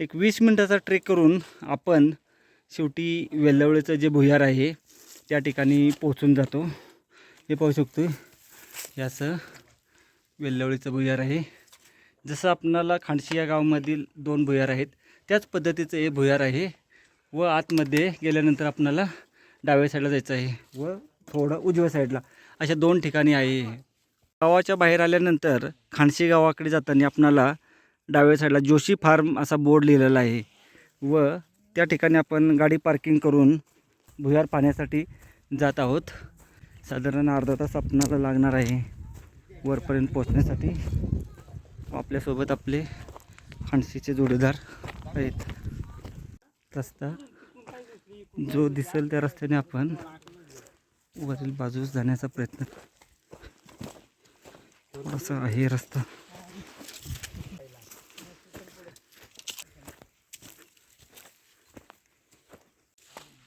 एक वीस मिनटाचा ट्रेक करून आपण शेवटी वेल्लवळीचं जे भुयार आहे त्या ठिकाणी पोहोचून जातो. हे पाहू शकतो हे असं वेल्लवळीचं भुयार आहे. जसं आपणाला खांडशी या गावामधील दोन भुयार आहेत त्याच पद्धतीचं हे भुयार आहे व आतमध्ये गेल्यानंतर आपणाला डाव्या साईडला जायचं आहे व थोडं उजव्या साईडला अशा दोन ठिकाणी आहे गावाच्या बाहेर आल्यानंतर खांडशी गावाकडे जाताना आपणाला डाव्या साईडला जोशी फार्म असा बोर्ड लिहिलेला आहे. व त्या ठिकाणी आपण गाडी पार्किंग करून भुयार पाहण्यासाठी जात आहोत. साधारण अर्धा तास आपणाला लागणार आहे वरपर्यंत पोचण्यासाठी आपल्यासोबत आपले खांडशीचे जोडीदार आहेत. रस्ता जो दिसेल त्या रस्त्याने आपण वरील बाजूस जाण्याचा प्रयत्न असा आहे रस्ता.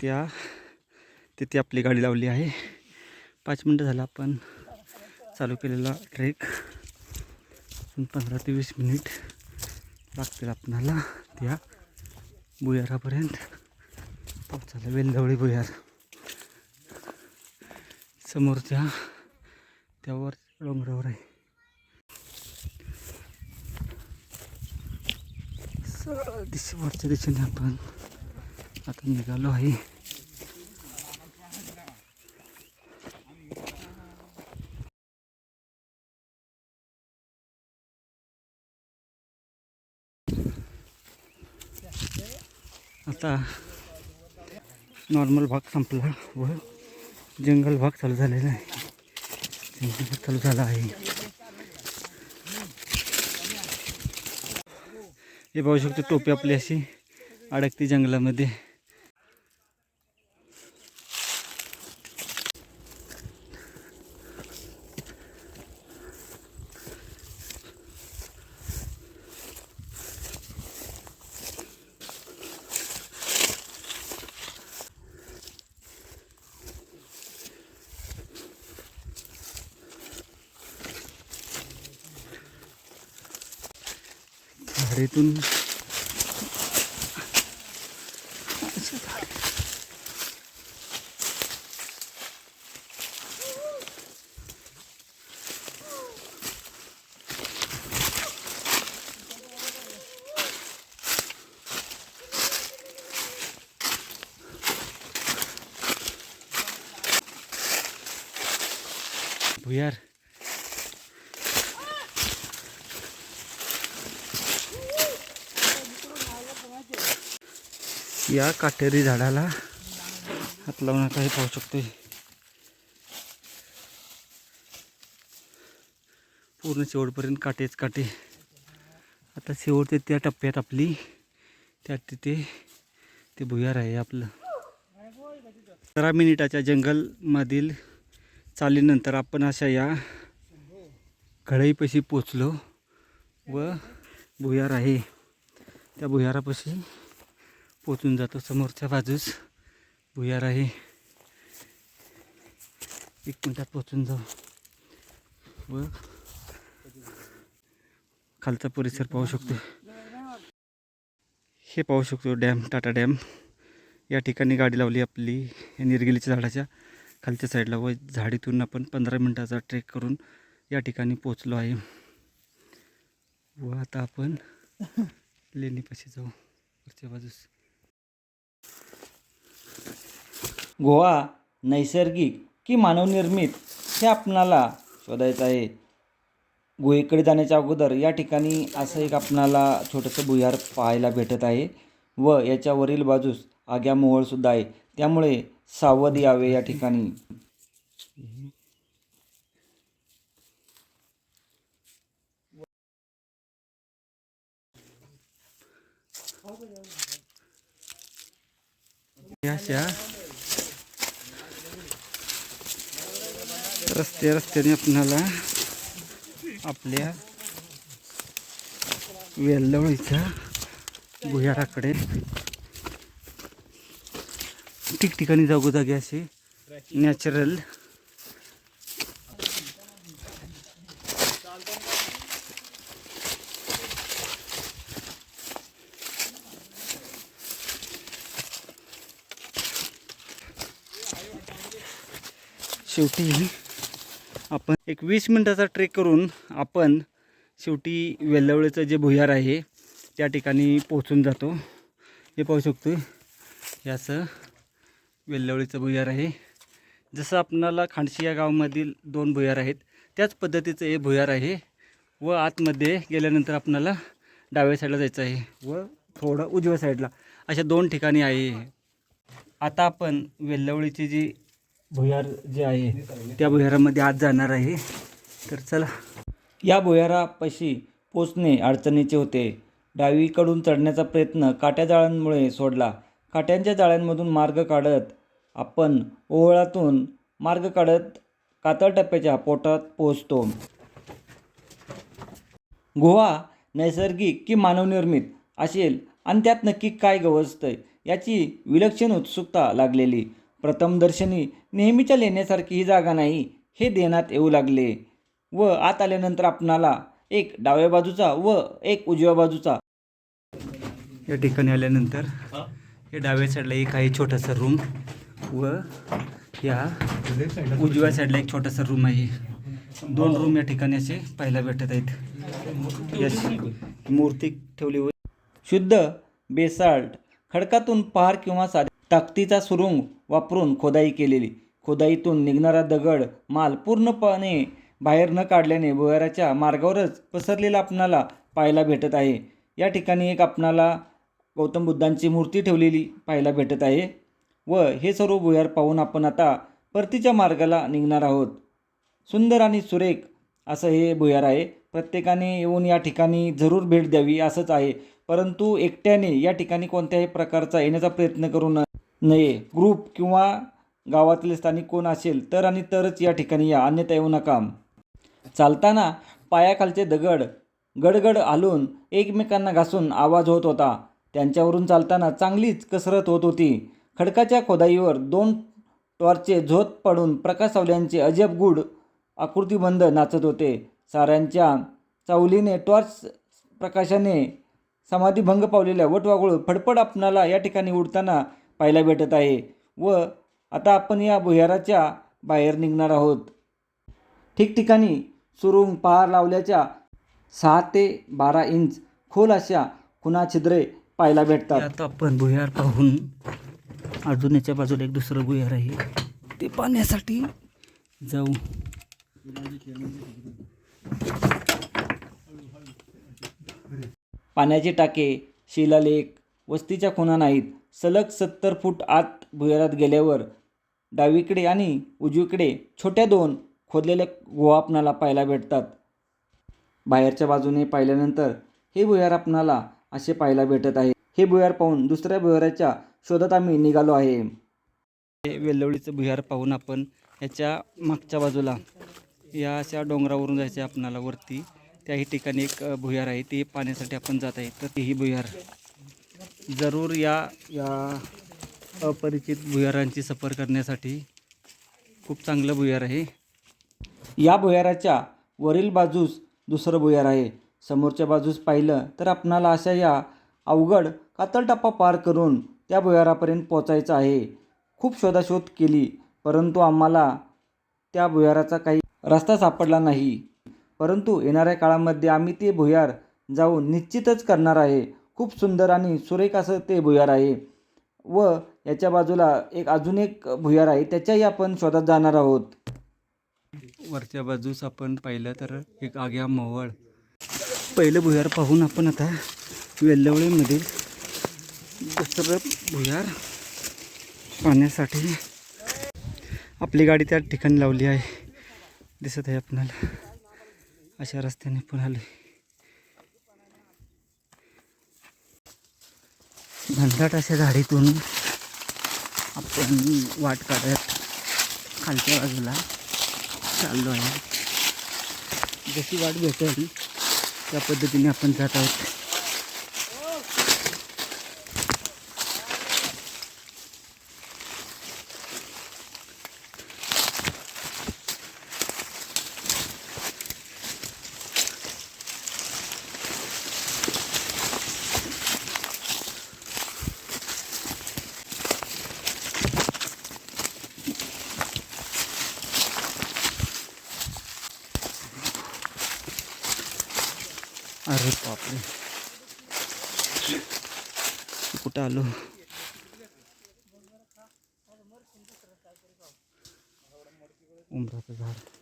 त्या तिथे आपली गाडी लावली आहे. पाच मिनटं झालं आपण चालू केलेला ट्रेक. अजून पंधरा ते वीस मिनिट लागतील आपणाला त्या भुयारापर्यंत. पोहोचायला वेलदवळी भुयार. समोरच्या त्यावर डोंगरावर आहे. सरळ दिशे वरच्या दिशेने आपण आता निघालो आहे. आता नॉर्मल भाग संपला व जंगल भाग चालू झालेला आहे. जंगल भाग चालू झाला आहे. हे पाहू शकतो टोपी आपली अशी अडकती जंगलामध्ये झाडीतून भुयार या काटेरी झाडाला हात लावून हे पाहू शकतो. पूर्ण शेवटपर्यंत काटेच काटे. आता शेवटचे त्या टप्प्यात आपली त्या तिथे ते भुयार आहे आपलं. सतरा मिनिटाच्या जंगलमधील चालीनंतर आपण अशा या घळईपाशी पोचलो व भुयार आहे. त्या भुयारापाशी पोचून जातो समोरच्या बाजूस. भुयार आहे. एक मिनटात पोचून जाऊ. व खालचा परिसर पाहू शकतो. हे पाहू शकतो डॅम टाटा डॅम. या ठिकाणी गाडी लावली आपली या निरगिलीच्या झाडाच्या खालच्या साईडला. व झाडीतून आपण पंधरा मिनटाचा ट्रेक करून या ठिकाणी पोचलो आहे. व आता आपण लेणीपाशी जाऊ. वरच्या बाजूस. गोवा नैसर्गिक की मानवनिर्मित हे आपणाला शोधायचं आहे. गुहेकडे जाण्याच्या अगोदर या ठिकाणी असं एक आपणाला छोटंसं भुयार पाहायला भेटत आहे व याच्यावरील बाजूस आग्या मोहळसुद्धा आहे. त्यामुळे सावध यावे या ठिकाणी. अशा रस्ते रस्त्याने आपणाला आपल्या वेल्लवळीच्या भुयाराकडे ठिकठिकाणी जागोजागी असे नॅचरल शेवटी आपण एक वीस मिनटाचा ट्रेक करून आपण शेवटी वेल्लवळीचं जे भुयार आहे त्या ठिकाणी पोहोचून जातो. हे पाहू शकतो हे असं वेल्लवळीचं भुयार आहे. जसं आपणाला खांडशी या गावामधील दोन भुयार आहेत त्याच पद्धतीचं हे भुयार आहे व आतमध्ये गेल्यानंतर आपणाला डाव्या साईडला जायचं आहे व थोडं उजव्या साईडला अशा दोन ठिकाणी आहे आता आपण वेल्लवळीची जी भुयार जे आहे त्या भुयारामध्ये आत जाणार आहे. तर चला. या भुयारापाशी पोचणे अडचणीचे होते. डावीकडून चढण्याचा प्रयत्न काट्या जाळ्यांमुळे सोडला. काट्यांच्या जाळ्यांमधून मार्ग काढत आपण ओवळातून मार्ग काढत कातळ टप्प्याच्या पोटात पोहोचतो. गुहा नैसर्गिक की मानवनिर्मित असेल आणि त्यात नक्की काय गवसतं याची विलक्षण उत्सुकता लागलेली. प्रथमदर्शनी नेहमीच्या लेण्यासारखी ही जागा नाही हे देण्यात येऊ लागले. व आत आल्यानंतर आपणाला एक डाव्या बाजूचा व एक उजव्या बाजूचा. या ठिकाणी आल्यानंतर हे? डाव्या साईडला एक आहे छोटासा रूम व या उजव्या साईडला एक छोटासा रूम आहे. दोन रूम या ठिकाणी असे पाहायला भेटत आहेत. याची मूर्ती ठेवली व शुद्ध बेसाल्ट खडकातून पहार किंवा साध्या ताकदीचा सुरुंग वापरून खोदाई केलेली. खोदाईतून निघणारा दगड माल पूर्णपणे बाहेर न काढल्याने भुयाराच्या मार्गावरच पसरलेला आपणाला पाहायला भेटत आहे. या ठिकाणी एक आपणाला गौतम बुद्धांची मूर्ती ठेवलेली पाहायला भेटत आहे व हे सर्व भुयार पाहून आपण आता परतीच्या मार्गाला निघणार आहोत. सुंदर आणि सुरेख असं हे भुयार आहे. प्रत्येकाने येऊन या ठिकाणी जरूर भेट द्यावी असंच आहे. परंतु एकट्याने या ठिकाणी कोणत्याही प्रकारचा येण्याचा प्रयत्न करू न नये ग्रुप किंवा गावातले स्थानिक कोण असेल तर आणि तरच या ठिकाणी या अन्यथा येऊ नका. चालताना पायाखालचे दगड गडगड हलून एकमेकांना घासून आवाज होत होता. त्यांच्यावरून चालताना चांगलीच कसरत होत होती. खडकाच्या खोदाईवर दोन टॉर्चचे झोत पडून प्रकाश आवल्यांचे अजब गुड आकृतीबंध नाचत होते. साऱ्यांच्या चावलीने टॉर्च प्रकाशाने समाधीभंग पावलेल्या वटवागुळ फडफड आपणाला या ठिकाणी उडताना पाहायला भेटत आहे व आता आपण या भुयाराच्या बाहेर निघणार आहोत. ठिकठिकाणी सुरुंग पहार लावल्याच्या सहा ते बारा इंच खोल अशा खुणा छिद्रे पाहायला भेटतात. आता आपण भुयार पाहून अजून याच्या बाजूला एक दुसरं भुयार आहे. ते पाहण्यासाठी जाऊ. पाण्याचे टाके शिलालेख वस्तीच्या खुणा नाहीत. सलग सत्तर फूट आत भुयारात गेल्यावर डावीकडे आणि उजवीकडे छोट्या दोन खोदलेल्या गुहा आपणाला पाहायला भेटतात. बाहेरच्या बाजूने पाहिल्यानंतर हे भुयार आपणाला असे पाहायला भेटत आहे. हे भुयार पाहून दुसऱ्या भुयाराच्या शोधात आम्ही निघालो आहे. हे वेल्लवळीचं भुयार पाहून आपण याच्या मागच्या बाजूला या अशा डोंगरावरून जायचं आहे आपणाला वरती. त्याही ठिकाणी एक भुयार आहे ते पाण्यासाठी आपण जात आहे. तर तेही भुयार जरूर या या अपरिचित भुयारांची सफर करण्यासाठी खूप चांगलं भुयार आहे. या भुयाराच्या वरील बाजूस दुसरं भुयार आहे. समोरच्या बाजूस पाहिलं तर आपणाला अशा या अवघड कातळटप्पा पार करून त्या भुयारापर्यंत पोचायचं आहे. खूप शोधाशोध केली परंतु आम्हाला त्या भुयाराचा काही रस्ता सापडला नाही. परंतु येणाऱ्या काळामध्ये आम्ही ते भुयार जाऊन निश्चितच करणार आहे. खूप सुंदर आणि सुरेख असं ते भुयार आहे. व याच्या बाजूला एक अजून एक भुयार आहे त्याच्याही आपण शोधात जाणार आहोत. वरच्या बाजूस आपण पाहिलं तर एक आग्या मोवळ पहिलं भुयार पाहून आपण आता वेल्लवळीमधील दुसरं भुयार पाहण्यासाठी आपली गाडी त्या ठिकाणी लावली आहे. दिसत आहे आपणाला अशा रस्त्याने पण आले घनदाट अशा झाडीतून आपण वाट काढत खालच्या बाजूला चाललो आहे. जशी वाट भेटेल त्या पद्धतीने आपण जात आहोत. बापरे. कुठं आलो? उमराचं झाड.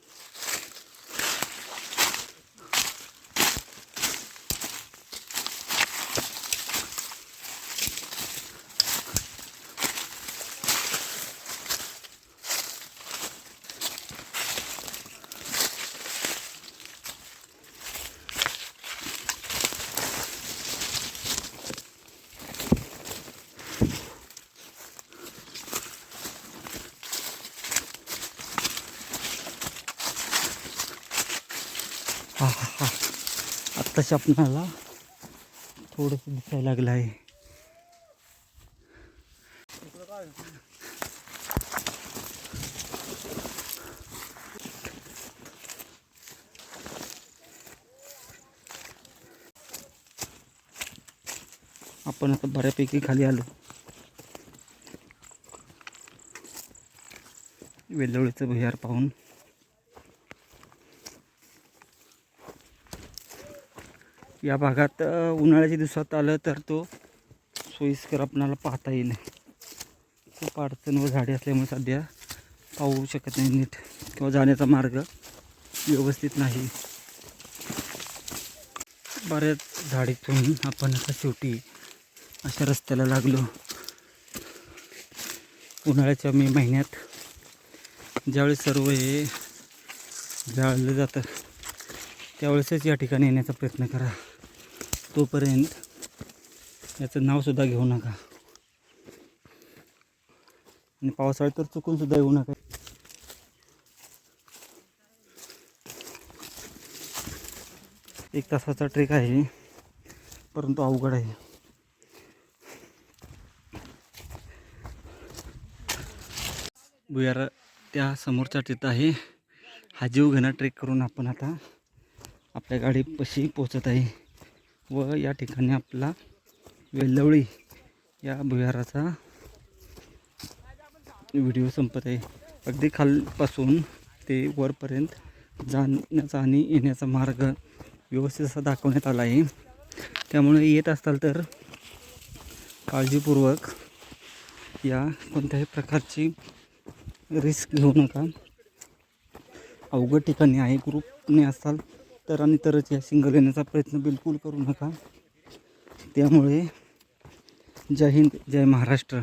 आकाश आपणाला थोडंसं दिसायला लागलं आहे. आपण आता बऱ्यापैकी खाली आलो. वेल्लोळीचं भुयार पाहून. या भागात उन्हाळ्याच्या दिवसात आलं तर तो सोयीस्कर आपणाला पाहता येईल. खूप अडचण व झाडे असल्यामुळे सध्या पाहू शकत नाही नीट किंवा जाण्याचा मार्ग व्यवस्थित नाही. बऱ्याच झाडीतून आपण आता शेवटी अशा रस्त्याला लागलो. उन्हाळ्याच्या मे महिन्यात ज्यावेळेस सर्व हे जाळलं जातं त्यावेळेसच या ठिकाणी येण्याचा प्रयत्न करा. तोपर्यंत याचं नावसुद्धा घेऊ नका. आणि पावसाळ्यात तर चुकूनसुद्धा येऊ नका. एक तासाचा ट्रेक आहे परंतु अवघड आहे. भुयार त्या समोरच्या तिथं आहे. हा जीव घेणा ट्रेक करून आपण आता आपल्या गाडीपाशी पोचत आहे. व या ठिकाणी आपला वेल्लवळी या भुयाराचा व्हिडिओ संपत आहे. अगदी खालपासून ते वरपर्यंत जाण्याचा आणि येण्याचा मार्ग व्यवस्थित असा दाखवण्यात आला आहे. त्यामुळे येत असाल तर काळजीपूर्वक या कोणत्याही प्रकारची रिस्क घेऊ नका. अवघड ठिकाणी आहे. ग्रुपने असाल तर आणि तरच या सिंगल येण्याचा प्रयत्न बिलकुल करू नका. त्यामुळे जय हिंद जय महाराष्ट्र.